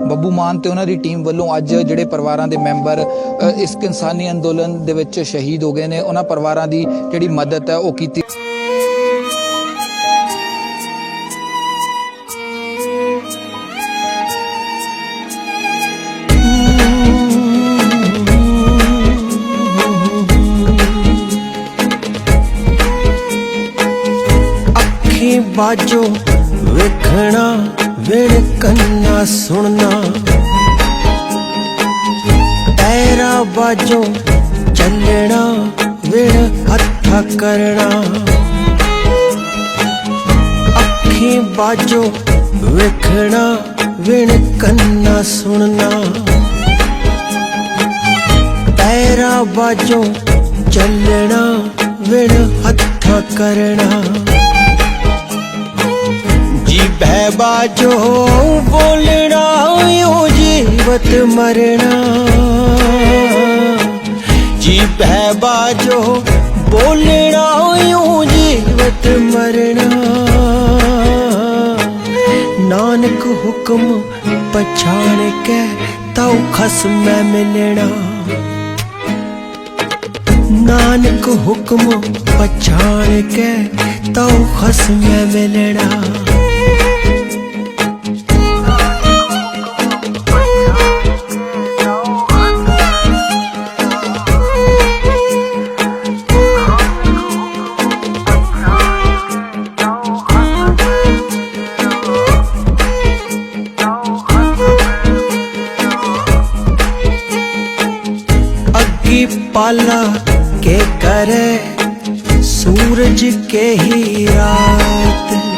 ਬੱਬੂ ਮਾਨ ਤੇ ਉਹਨਾਂ ਦੀ ਟੀਮ ਵੱਲੋਂ ਅੱਜ ਜਿਹੜੇ ਪਰਿਵਾਰਾਂ ਦੇ ਮੈਂਬਰ ਇਸ ਕਿਸਾਨੀ ਅੰਦੋਲਨ ਦੇ ਵਿੱਚ ਸ਼ਹੀਦ ਹੋ ਗਏ ਨੇ, ਉਹਨਾਂ ਪਰਿਵਾਰਾਂ ਦੀ ਜਿਹੜੀ ਮਦਦ ਹੈ ਉਹ ਕੀਤੀ। ਬਾਜੋ ਵੇਖਣਾ ਵਿਣ ਕੰਨਾ ਸੁਣਨਾ। ਪੈਰਾ ਬਾਜੋ ਚੱਲਣਾ ਵਿਣ ਹੱਥਾ ਕਰਨਾ। ਅੱਖੀ ਬਾਜੋ ਵੇਖਣਾ ਵਿਣ ਕੰਨਾ ਸੁਣਨਾ। ਪੈਰਾ ਬਾਜੋ ਚੱਲਣਾ ਵਿਣ ਹੱਥਾਂ ਕਰਨਾ। ਜੀ ਬਹਿ ਬਾਜੋ ਬੋਲਣਾ ਓ ਜੀਵਤ ਮਰਣਾ ਜੀ ਬਹਿ ਜੋ ਬੋਲਣਾ ਓ ਜੀਵਤ ਮਰਣਾ ਨਾਨਕ ਹੁਕਮ ਪਛਾਣ ਕੇ ਤਉ ਖਸਮੈ ਮਿਲਣਾ। ਨਾਨਕ ਹੁਕਮ ਪਛਾਣ ਕੇ ਤਉ ਖਸਮੈ ਮਿਲਣਾ। अग्गी पाला के करे सूरज के हीरा